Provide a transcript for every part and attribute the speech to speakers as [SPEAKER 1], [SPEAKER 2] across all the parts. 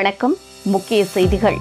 [SPEAKER 1] வணக்கம். முக்கிய செய்திகள்.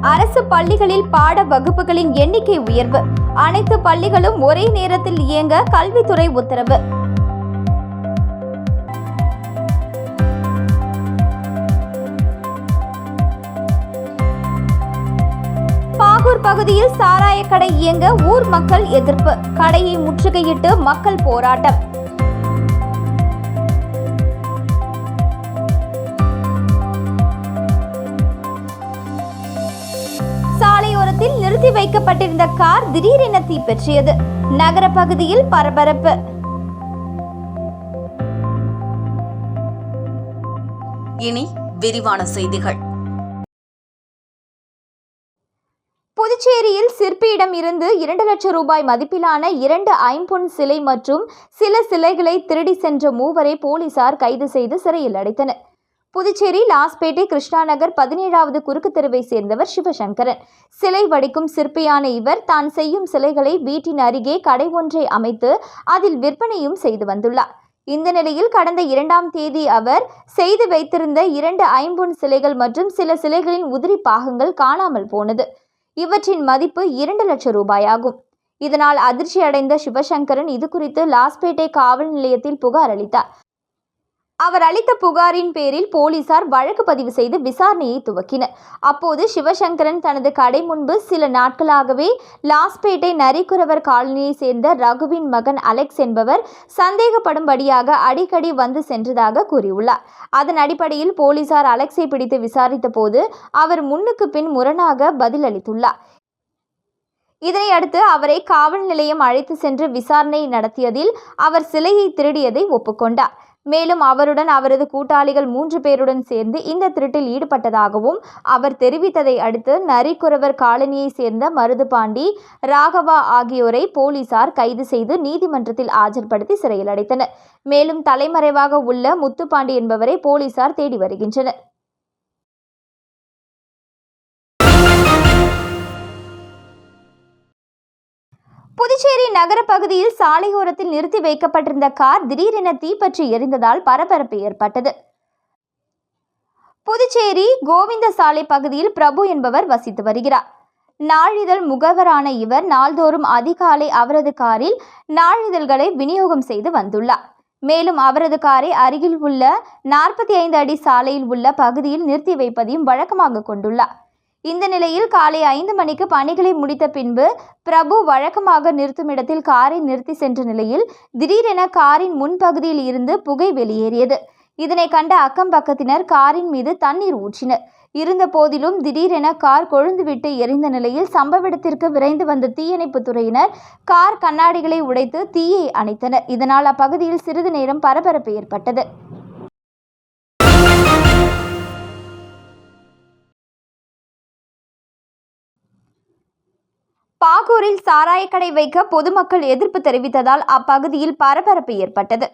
[SPEAKER 2] அரசு பள்ளிகளில் பாட வகுப்புகளின் எண்ணிக்கை உயர்வு. அனைத்து பள்ளிகளும் ஒரே நேரத்தில் இயங்க கல்வித்துறை உத்தரவு. பாகூர் பகுதியில் சாராய கடை இயங்க ஊர் மக்கள் எதிர்ப்பு. கடையை முற்றுகையிட்டு மக்கள் போராட்டம். வைக்கப்பட்டிருந்த கார் திடீரென தீப்பற்றியது நகர பகுதியில் பரபரப்பு.
[SPEAKER 1] இனி விரிவான செய்திகள்.
[SPEAKER 2] புதுச்சேரியில் சிற்பியிடம் இருந்து இரண்டு லட்சம் ரூபாய் மதிப்பிலான இரண்டு ஐம்பொன் சிலை மற்றும் சில சிலைகளை திருடி சென்ற மூவரை போலீசார் கைது செய்து சிறையில் அடைத்தனர். புதுச்சேரி லாஸ்பேட்டை கிருஷ்ணா நகர் பதினேழாவது குறுக்கு தெருவை சேர்ந்தவர் சிவசங்கரன். சிலை வடிக்கும் சிற்பியான இவர் தான் செய்யும் சிலைகளை வீட்டின் அருகே கடை ஒன்றை அமைத்து அதில் விற்பனையும் செய்து வந்துள்ளார். இந்த நிலையில் கடந்த இரண்டாம் தேதி அவர் செய்து வைத்திருந்த இரண்டு ஐம்பொன் சிலைகள் மற்றும் சில சிலைகளின் உதிரி பாகங்கள் காணாமல் போனது. இவற்றின் மதிப்பு இரண்டு லட்சம் ரூபாயாகும். இதனால் அதிர்ச்சி அடைந்த சிவசங்கரன் இது குறித்து லாஸ்பேட்டை காவல் நிலையத்தில் புகார் அளித்தார். அவர் அளித்த புகாரின் பேரில் போலீசார் வழக்கு பதிவு செய்து விசாரணையை துவக்கினர். அப்போது சிவசங்கரன் தனது கடை முன்பு சில நாட்களாகவே லாஸ்பேட்டை நரிக்குறவர் காலனியை சேர்ந்த ரகுவின் மகன் அலெக்ஸ் என்பவர் சந்தேகப்படும்படியாக அடிக்கடி வந்து சென்றதாக கூறியுள்ளார். அதன் அடிப்படையில் போலீசார் அலெக்ஸை பிடித்து விசாரித்த போது அவர் முன்னுக்கு பின் முரணாக பதிலளித்துள்ளார். இதனையடுத்து அவரை காவல் நிலையம் அழைத்து சென்று விசாரணை நடத்தியதில் அவர் சிலையை திருடியதை ஒப்புக்கொண்டார். மேலும் அவருடன் அவரது கூட்டாளிகள் மூன்று பேருடன் சேர்ந்து இந்த திருட்டில் ஈடுபட்டதாகவும் அவர் தெரிவித்ததை அடுத்து நரிக்குறவர் காலனியை சேர்ந்த மருதுபாண்டி ராகவா ஆகியோரை போலீசார் கைது செய்து நீதிமன்றத்தில் ஆஜர்படுத்தி சிறையில் அடைத்தனர். மேலும் தலைமறைவாக உள்ள முத்துப்பாண்டி என்பவரை போலீசார் தேடி வருகின்றனர். புதுச்சேரி நகர பகுதியில் சாலையோரத்தில் நிறுத்தி வைக்கப்பட்டிருந்த கார் திடீரென தீப்பற்றி எரிந்ததால் பரபரப்பு ஏற்பட்டது. புதுச்சேரி கோவிந்த சாலை பகுதியில் பிரபு என்பவர் வசித்து வருகிறார். நாளிதழ் முகவரான இவர் நாள்தோறும் அதிகாலை அவரது காரில் நாளிதழ்களை விநியோகம் செய்து வந்துள்ளார். மேலும் அவரது காரை அருகில் உள்ள நாற்பத்தி ஐந்து அடி சாலையில் உள்ள பகுதியில் நிறுத்தி வைப்பதையும் வழக்கமாக கொண்டுள்ளார். இந்த நிலையில் காலை ஐந்து மணிக்கு பணிகளை முடித்த பின்பு பிரபு வழக்கமாக நிறுத்தும் இடத்தில் காரை நிறுத்தி சென்ற நிலையில் திடீரென காரின் முன்பகுதியில் இருந்து புகை வெளியேறியது. இதனை கண்ட அக்கம் பக்கத்தினர் காரின் மீது தண்ணீர் ஊற்றினர். இருந்த போதிலும் திடீரென கார் கொழுந்துவிட்டு எரிந்த நிலையில் சம்பவ இடத்திற்கு விரைந்து வந்த தீயணைப்பு துறையினர் கார் கண்ணாடிகளை உடைத்து தீயை அணைத்தனர். இதனால் அப்பகுதியில் சிறிது நேரம் பரபரப்பு ஏற்பட்டது. நாகூரில் சாராயக்கடை வைக்க பொதுமக்கள் எதிர்ப்பு தெரிவித்ததால் அப்பகுதியில் பரபரப்பு ஏற்பட்டது.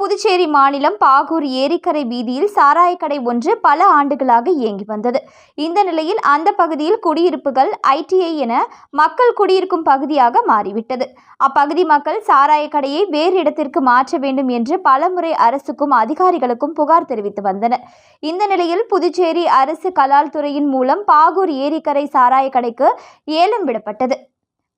[SPEAKER 2] புதுச்சேரி மாநிலம் பாகூர் ஏரிக்கரை வீதியில் சாராயக்கடை ஒன்று பல ஆண்டுகளாக இயங்கி வந்தது. இந்த நிலையில் அந்த பகுதியில் குடியிருப்புகள் ஐடிஐ என மக்கள் குடியிருக்கும் பகுதியாக மாறிவிட்டது. அப்பகுதி மக்கள் சாராயக்கடையை வேறு இடத்திற்கு மாற்ற வேண்டும் என்று பலமுறை அரசுக்கும் அதிகாரிகளுக்கும் புகார் தெரிவித்து வந்தனர். இந்த நிலையில் புதுச்சேரி அரசு கலால் துறையின் மூலம் பாகூர் ஏரிக்கரை சாராயக்கடைக்கு ஏலம் விடப்பட்டது.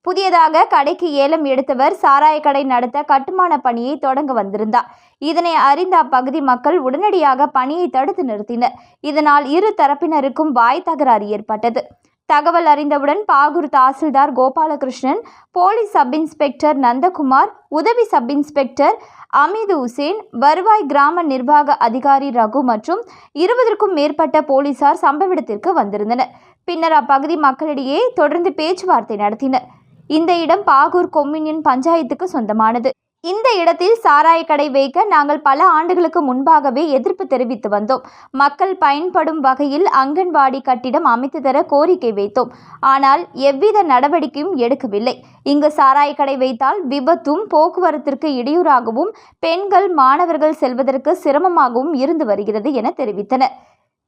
[SPEAKER 2] புதியதாக கடைக்கு ஏலம் எடுத்தவர் சாராய கடை நடத்த கட்டுமான பணியை தொடங்க வந்திருந்தார். இதனை அறிந்த அப்பகுதி மக்கள் உடனடியாக பணியை தடுத்து நிறுத்தினர். இதனால் இரு தரப்பினருக்கும் வாய் தகராறு ஏற்பட்டது. தகவல் அறிந்தவுடன் Bahour tahsildar Gopalakrishnan police sub inspector Nandakumar உதவி சப் இன்ஸ்பெக்டர் அமீது உசேன் வருவாய் கிராம நிர்வாக அதிகாரி ரகு மற்றும் இருபதற்கும் மேற்பட்ட போலீசார் சம்பவ இடத்திற்கு வந்திருந்தனர். பின்னர் அப்பகுதி மக்களிடையே தொடர்ந்து பேச்சுவார்த்தை நடத்தினர். இந்த இடம் பாகூர் கொம்யூனியன் பஞ்சாயத்துக்கு சொந்தமானது. இந்த இடத்தில் சாராய கடை வைக்க நாங்கள் பல ஆண்டுகளுக்கு முன்பாகவே எதிர்ப்பு தெரிவித்து வந்தோம். மக்கள் பயன்படும் வகையில் அங்கன்வாடி கட்டிடம் அமைத்து தர கோரிக்கை வைத்தோம். ஆனால் எவ்வித நடவடிக்கையும் எடுக்கவில்லை. இங்கு சாராய கடை வைத்தால் விபத்தும் போக்குவரத்திற்கு இடையூறாகவும் பெண்கள் மாணவர்கள் செல்வதற்கு சிரமமாகவும் இருந்து வருகிறது என தெரிவித்தனர்.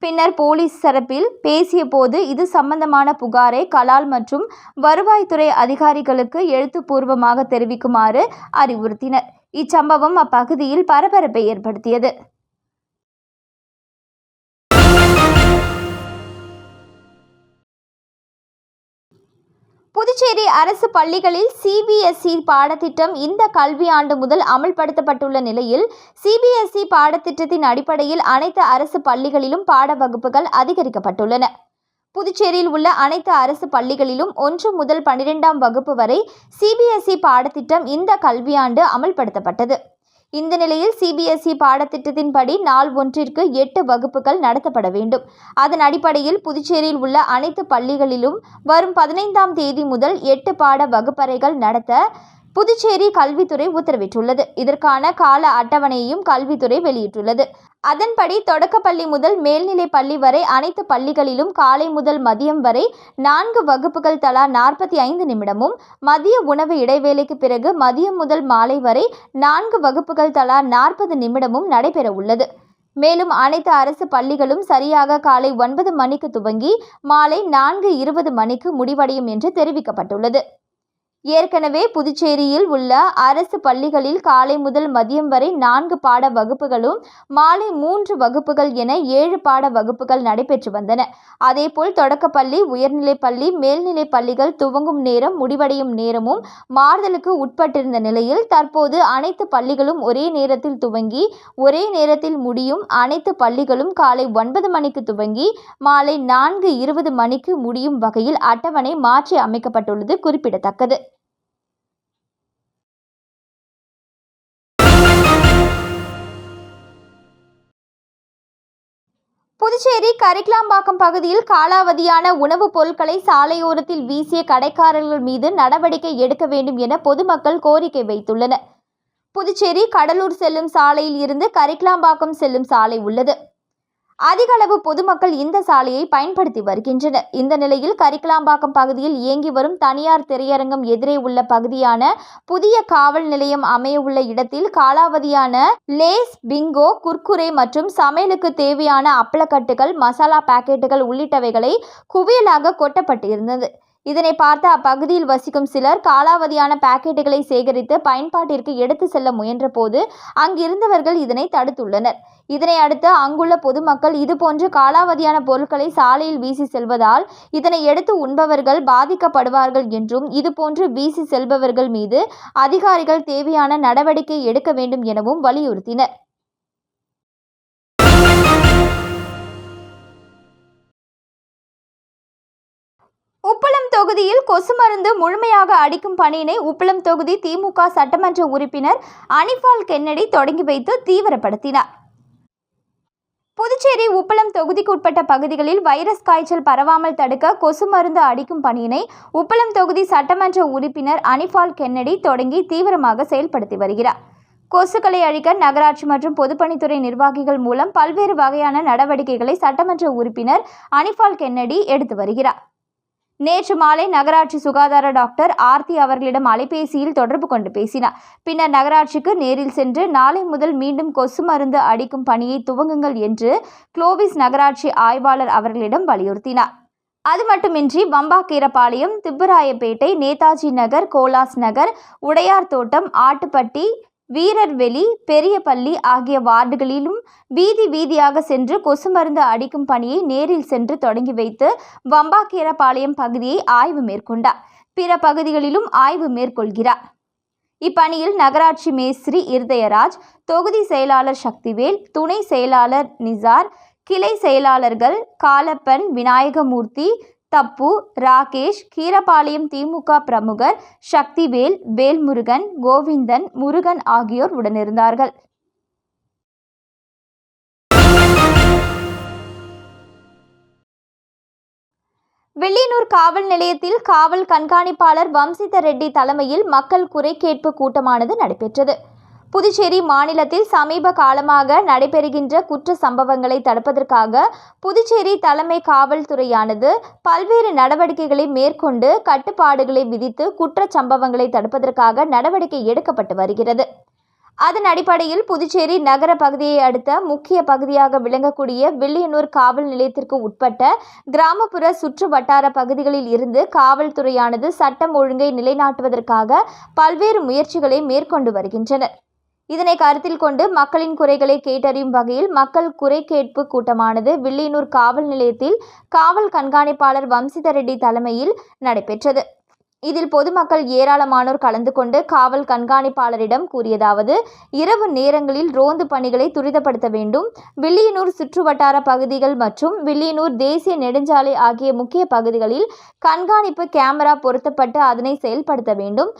[SPEAKER 2] பின்னர் போலீஸ் தரப்பில் பேசிய போது இது சம்பந்தமான புகாரை கலால் மற்றும் வருவாய்த்துறை அதிகாரிகளுக்கு எழுத்துப்பூர்வமாக தெரிவிக்குமாறு அறிவுறுத்தினர். இச்சம்பவம் அப்பகுதியில் பரபரப்பை ஏற்படுத்தியது. புதுச்சேரி அரசு பள்ளிகளில் சிபிஎஸ்இ பாடத்திட்டம் இந்த கல்வியாண்டு முதல் அமல்படுத்தப்பட்டுள்ள நிலையில் சிபிஎஸ்இ பாடத்திட்டத்தின் அடிப்படையில் அனைத்து அரசு பள்ளிகளிலும் பாட வகுப்புகள் அதிகரிக்கப்பட்டுள்ளன. புதுச்சேரியில் உள்ள அனைத்து அரசு பள்ளிகளிலும் ஒன்று முதல் பன்னிரெண்டாம் வகுப்பு வரை சிபிஎஸ்இ பாடத்திட்டம் இந்த கல்வியாண்டு அமல்படுத்தப்பட்டது. இந்த நிலையில் சிபிஎஸ்இ பாடத்திட்டத்தின்படி நாள் ஒன்றிற்கு எட்டு வகுப்புகள் நடத்தப்பட வேண்டும். அதன் அடிப்படையில் புதுச்சேரியில் உள்ள அனைத்து பள்ளிகளிலும் வரும் பதினைந்தாம் தேதி முதல் எட்டு பாட வகுப்பறைகள் நடத்த புதுச்சேரி கல்வித்துறை உத்தரவிட்டுள்ளது. இதற்கான கால அட்டவணையையும் கல்வித்துறை வெளியிட்டுள்ளது. அதன்படி தொடக்கப்பள்ளி முதல் மேல்நிலை பள்ளி வரை அனைத்து பள்ளிகளிலும் காலை முதல் மதியம் வரை நான்கு வகுப்புகள் தலா நாற்பத்தி ஐந்து நிமிடமும் மதிய உணவு இடைவேளைக்கு பிறகு மதியம் முதல் மாலை வரை நான்கு வகுப்புகள் தலா நாற்பது நிமிடமும் நடைபெற உள்ளது மேலும் அனைத்து அரசு பள்ளிகளும் சரியாக காலை ஒன்பது மணிக்கு துவங்கி மாலை நான்கு இருபது மணிக்கு முடிவடையும் என்று தெரிவிக்கப்பட்டுள்ளது. ஏற்கனவே புதுச்சேரியில் உள்ள அரசு பள்ளிகளில் காலை முதல் மதியம் வரை நான்கு பாட வகுப்புகளும் மாலை மூன்று வகுப்புகள் என ஏழு பாட வகுப்புகள் நடைபெற்று வந்தன. அதேபோல் தொடக்கப்பள்ளி உயர்நிலைப் பள்ளி மேல்நிலைப் பள்ளிகள் துவங்கும் நேரம் முடிவடையும் நேரமும் மாறுதலுக்கு உட்பட்டிருந்த நிலையில் தற்போது அனைத்து பள்ளிகளும் ஒரே நேரத்தில் துவங்கி ஒரே நேரத்தில் முடியும் அனைத்து பள்ளிகளும் காலை ஒன்பது மணிக்கு துவங்கி மாலை நான்கு இருபது மணிக்கு முடியும் வகையில் அட்டவணை மாற்றி அமைக்கப்பட்டுள்ளது குறிப்பிடத்தக்கது. புதுச்சேரி கரிக்லாம்பாக்கம் பகுதியில் காலாவதியான உணவுப் பொருட்களை சாலையோரத்தில் வீசிய கடைக்காரர்கள் மீது நடவடிக்கை எடுக்க வேண்டும் என பொதுமக்கள் கோரிக்கை வைத்துள்ளனர். புதுச்சேரி கடலூர் செல்லும் சாலையில் இருந்து கரிக்லாம்பாக்கம் செல்லும் சாலை உள்ளது. அதிக அளவு பொதுமக்கள் இந்த சாலையை பயன்படுத்தி வருகின்றனர். இந்த நிலையில் கரிக்கலாம்பாக்கம் பகுதியில் இயங்கி வரும் தனியார் திரையரங்கம் எதிரே உள்ள பகுதியான புதிய காவல் நிலையம் அமைய உள்ள இடத்தில் காலாவதியான லேஸ் பிங்கோ குர்குரே மற்றும் சமையலுக்கு தேவையான அப்பளக்கட்டுகள் மசாலா பாக்கெட்டுகள் உள்ளிட்டவைகளை குவியலாக கொட்டப்பட்டிருந்தது. இதனை பார்த்த அப்பகுதியில் வசிக்கும் சிலர் காலாவதியான பாக்கெட்டுகளை சேகரித்து பயன்பாட்டிற்கு எடுத்து செல்ல முயன்றபோது அங்கிருந்தவர்கள் இதனை தடுத்துள்ளனர். இதனை அடுத்து அங்குள்ள பொதுமக்கள் இதுபோன்று காலாவதியான பொருட்களை சாலையில் வீசி செல்வதால் இதனை எடுத்து உண்பவர்கள் பாதிக்கப்படுவார்கள் என்றும் இதுபோன்று வீசி செல்பவர்கள் மீது அதிகாரிகள் தேவையான நடவடிக்கை எடுக்க வேண்டும் எனவும் வலியுறுத்தினர். உப்பளம் தொகுதியில் கொசு மருந்து முழுமையாக அடிக்கும் பணியினை உப்பளம் தொகுதி திமுக சட்டமன்ற உறுப்பினர் அனிபால் கென்னடி தொடங்கி வைத்து தீவிரப்படுத்தினார். புதுச்சேரி உப்பளம் தொகுதிக்குட்பட்ட பகுதிகளில் வைரஸ் காய்ச்சல் பரவாமல் தடுக்க கொசு மருந்து அடிக்கும் பணியினை உப்பளம் தொகுதி சட்டமன்ற உறுப்பினர் அனிபால் கென்னடி தொடங்கி தீவிரமாக செயல்படுத்தி வருகிறார். கொசுக்களை அழிக்க நகராட்சி மற்றும் பொதுப்பணித்துறை நிர்வாகிகள் மூலம் பல்வேறு வகையான நடவடிக்கைகளை சட்டமன்ற உறுப்பினர் அனிபால் கென்னடி எடுத்து வருகிறார். நேற்று மாலை நகராட்சி சுகாதார டாக்டர் ஆர்த்தி அவர்களிடம் அலைபேசியில் தொடர்பு கொண்டு பேசினார். பின்னர் நகராட்சிக்கு நேரில் சென்று நாளை முதல் மீண்டும் கொசு மருந்து அடிக்கும் பணியை துவங்குங்கள் என்று குளோவிஸ் நகராட்சி ஆய்வாளர் அவர்களிடம் வலியுறுத்தினார். அது மட்டுமின்றி வம்பாக்கீரப்பாளையம் திப்புராயப்பேட்டை நேதாஜி நகர் கோலாஸ் நகர் உடையார் தோட்டம் ஆட்டுப்பட்டி வீரர்வெளி பெரியபள்ளி ஆகிய வார்டுகளிலும் வீதி வீதியாக சென்று கொசு மருந்து அடிக்கும் பணியை நேரில் சென்று தொடங்கி வைத்து வம்பாக்கீரபாளையம் பகுதியை ஆய்வு மேற்கொண்டார். பிற பகுதிகளிலும் ஆய்வு மேற்கொள்கிறார். இப்பணியில் நகராட்சி மேஸ்திரி இருதயராஜ் தொகுதி செயலாளர் சக்திவேல் துணை செயலாளர் நிசார் கிளை செயலாளர்கள் காலப்பன் விநாயகமூர்த்தி தப்பு ராகேஷ் கீரபாளையம் திமுக பிரமுகர் சக்திவேல் வேல்முருகன் கோவிந்தன் முருகன் ஆகியோர் உடனிருந்தார்கள். வெள்ளியனூர் காவல் நிலையத்தில் காவல் கண்காணிப்பாளர் வம்சித ரெட்டி தலைமையில் மக்கள் குறை கேட்பு கூட்டமானது நடைபெற்றது. புதுச்சேரி மாநிலத்தில் சமீப காலமாக நடைபெறுகின்ற குற்ற சம்பவங்களை தடுப்பதற்காக புதுச்சேரி தலைமை காவல்துறையானது பல்வேறு நடவடிக்கைகளை மேற்கொண்டு கட்டுப்பாடுகளை விதித்து குற்ற சம்பவங்களை தடுப்பதற்காக நடவடிக்கை எடுக்கப்பட்டு வருகிறது. அதன் அடிப்படையில் புதுச்சேரி நகர பகுதியை அடுத்த முக்கிய பகுதியாக விளங்கக்கூடிய வில்லியனூர் காவல் நிலையத்திற்கு உட்பட்ட கிராமப்புற சுற்று வட்டார பகுதிகளில் இருந்து காவல்துறையானது சட்டம் ஒழுங்கை நிலைநாட்டுவதற்காக பல்வேறு முயற்சிகளை மேற்கொண்டு வருகின்றனர். இதனை கருத்தில் கொண்டு மக்களின் குறைகளை கேட்டறியும் வகையில் மக்கள் குறை கேட்பு கூட்டமானது வில்லியனூர் காவல் நிலையத்தில் காவல் கண்காணிப்பாளர் வம்சித ரெட்டி தலைமையில் நடைபெற்றது. இதில் பொதுமக்கள் ஏராளமானோர் கலந்து கொண்டு காவல் கண்காணிப்பாளரிடம் கூறியதாவது இரவு நேரங்களில் ரோந்து பணிகளை துரிதப்படுத்த வேண்டும். வில்லியனூர் சுற்றுவட்டார பகுதிகள் மற்றும் வில்லியனூர் தேசிய நெடுஞ்சாலை ஆகிய முக்கிய பகுதிகளில் கண்காணிப்பு கேமரா பொருத்தப்பட்டு அதனை செயல்படுத்த வேண்டும்.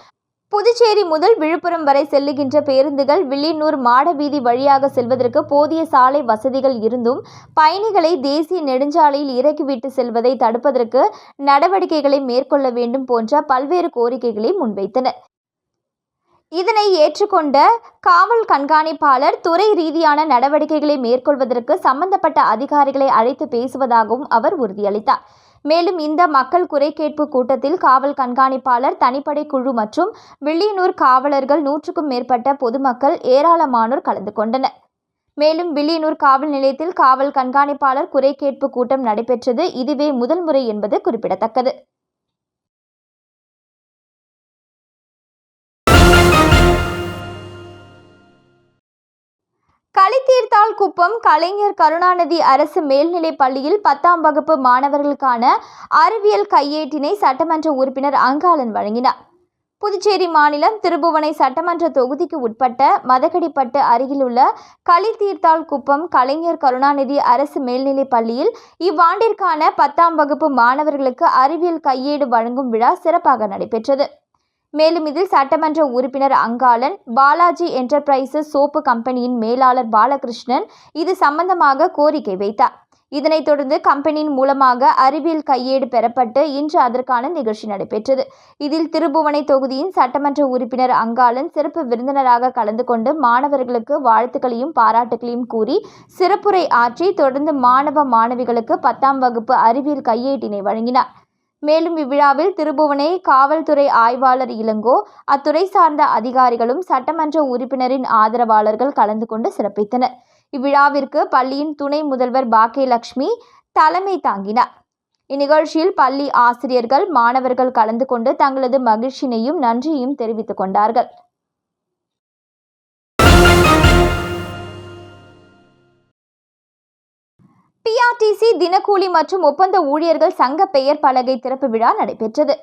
[SPEAKER 2] புதுச்சேரி முதல் விழுப்புரம் வரை செல்லுகின்ற பேருந்துகள் வில்லியனூர் மாடவீதி வழியாக செல்வதற்கு போதிய சாலை வசதிகள் இருந்தும் பயணிகளை தேசிய நெடுஞ்சாலையில் இறக்கிவிட்டு செல்வதை தடுப்பதற்கு நடவடிக்கைகளை மேற்கொள்ள வேண்டும் போன்ற பல்வேறு கோரிக்கைகளை முன்வைத்தனர். இதனை ஏற்றுக்கொண்ட காவல் கண்காணிப்பாளர் துறை ரீதியான நடவடிக்கைகளை மேற்கொள்வதற்கு சம்பந்தப்பட்ட அதிகாரிகளை அழைத்து பேசுவதாகவும் அவர் உறுதியளித்தார். மேலும் இந்த மக்கள் குறை கேட்பு கூட்டத்தில் காவல் கண்காணிப்பாளர் தனிப்படை குழு மற்றும் வில்லியனூர் காவலர்கள் நூற்றுக்கும் மேற்பட்ட பொதுமக்கள் ஏராளமானோர் கலந்து கொண்டனர். மேலும் வில்லியனூர் காவல் நிலையத்தில் காவல் கண்காணிப்பாளர் குறை கேட்பு கூட்டம் நடைபெற்றது. இதுவே முதல் முறை என்பது குறிப்பிடத்தக்கது. களித்தீர்த்தால் குப்பம் கலைஞர் கருணாநிதி அரசு மேல்நிலைப் பள்ளியில் பத்தாம் வகுப்பு மாணவர்களுக்கான அறிவியல் கையேட்டினை சட்டமன்ற உறுப்பினர் அங்காளன் வழங்கினார். புதுச்சேரி மாநிலம் திருபுவனை சட்டமன்ற தொகுதிக்கு உட்பட்ட மதகடிப்பட்டு அருகிலுள்ள களித்தீர்த்தால் குப்பம் கலைஞர் கருணாநிதி அரசு மேல்நிலைப் பள்ளியில் இவ்வாண்டிற்கான பத்தாம் வகுப்பு மாணவர்களுக்கு அறிவியல் கையேடு வழங்கும் விழா சிறப்பாக நடைபெற்றது. மேலும் இதில் சட்டமன்ற உறுப்பினர் அங்காளன் பாலாஜி என்டர்பிரைசஸ் சோப்பு கம்பெனியின் மேலாளர் பாலகிருஷ்ணன் இது சம்பந்தமாக கோரிக்கை வைத்தார். இதனைத் தொடர்ந்து கம்பெனியின் மூலமாக அறிவியல் கையேடு பெறப்பட்டு இன்று அதற்கான நிகழ்ச்சி நடைபெற்றது. இதில் திருபுவனை தொகுதியின் சட்டமன்ற உறுப்பினர் அங்காளன் சிறப்பு விருந்தினராக கலந்து கொண்டு மாணவர்களுக்கு வாழ்த்துக்களையும் பாராட்டுகளையும் கூறி சிறப்புரை ஆற்றி தொடர்ந்து மாணவ மாணவிகளுக்கு பத்தாம் வகுப்பு அறிவியல் கையேட்டினை வழங்கினார். மேலும் இவ்விழாவில் திருபுவனை காவல்துறை ஆய்வாளர் இளங்கோ அத்துறை சார்ந்த அதிகாரிகளும் சட்டமன்ற உறுப்பினரின் ஆதரவாளர்கள் கலந்து கொண்டு சிறப்பித்தனர். இவ்விழாவிற்கு பள்ளியின் துணை முதல்வர் பாக்கியலட்சுமி தலைமை தாங்கினார். இந்நிகழ்ச்சியில் பள்ளி ஆசிரியர்கள் மாணவர்கள் கலந்து கொண்டு தங்களது மகிழ்ச்சியினையும் நன்றியையும் தெரிவித்துக் கொண்டார்கள். பிஆர்டிசி தினக்கூலி மற்றும் ஒப்பந்த ஊழியர்கள் சங்க பெயர் பலகை திறப்பு விழா நடைபெற்றது.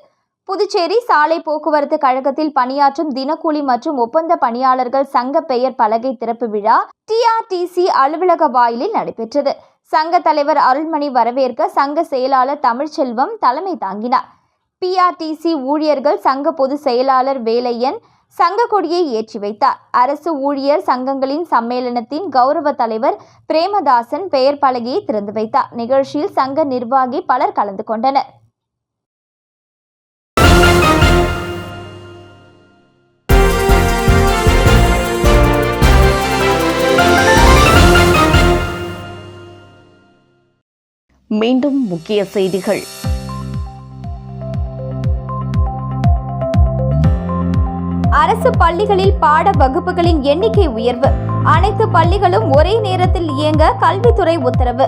[SPEAKER 2] புதுச்சேரி சாலை போக்குவரத்து கழகத்தில் பணியாற்றும் தினக்கூலி மற்றும் ஒப்பந்த பணியாளர்கள் சங்க பெயர் பலகை திறப்பு விழா டிஆர்டிசி அலுவலக வாயிலில் நடைபெற்றது. சங்க தலைவர் அருள்மணி வரவேற்க சங்க செயலாளர் தமிழ்ச்செல்வம் தலைமை தாங்கினார். பிஆர்டிசி ஊழியர்கள் சங்க பொதுச் செயலாளர் வேலையன் சங்க கொடியை ஏற்றி வைத்தார். அரசு ஊழியர் சங்கங்களின் சம்மேளனத்தின் கௌரவ தலைவர் பிரேமதாசன் பெயர் பலகையை திறந்து வைத்தார். நிகழ்ச்சியில் சங்க நிர்வாகி பலர் கலந்து கொண்டனர்.
[SPEAKER 1] மீண்டும் முக்கிய செய்திகள்.
[SPEAKER 2] அரசு பள்ளிகளில் பாட வகுப்புகளின் எண்ணிக்கை உயர்வு. அனைத்து பள்ளிகளும் ஒரே நேரத்தில் இயங்க கல்வித்துறை உத்தரவு.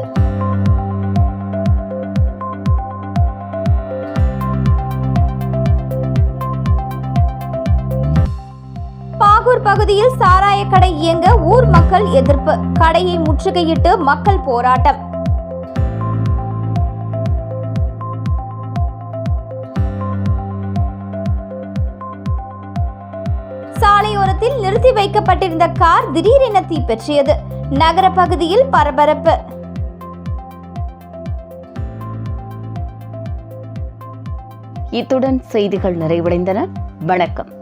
[SPEAKER 2] பாகூர் பகுதியில் சாராய கடை இயங்க ஊர் மக்கள் எதிர்ப்பு. கடையை முற்றுகையிட்டு மக்கள் போராட்டம். நிறுத்தி வைக்கப்பட்டிருந்த கார் திடீரென தீப்பற்றியது நகர பகுதியில் பரபரப்பு.
[SPEAKER 1] இத்துடன் செய்திகள் நிறைவடைந்தன. வணக்கம்.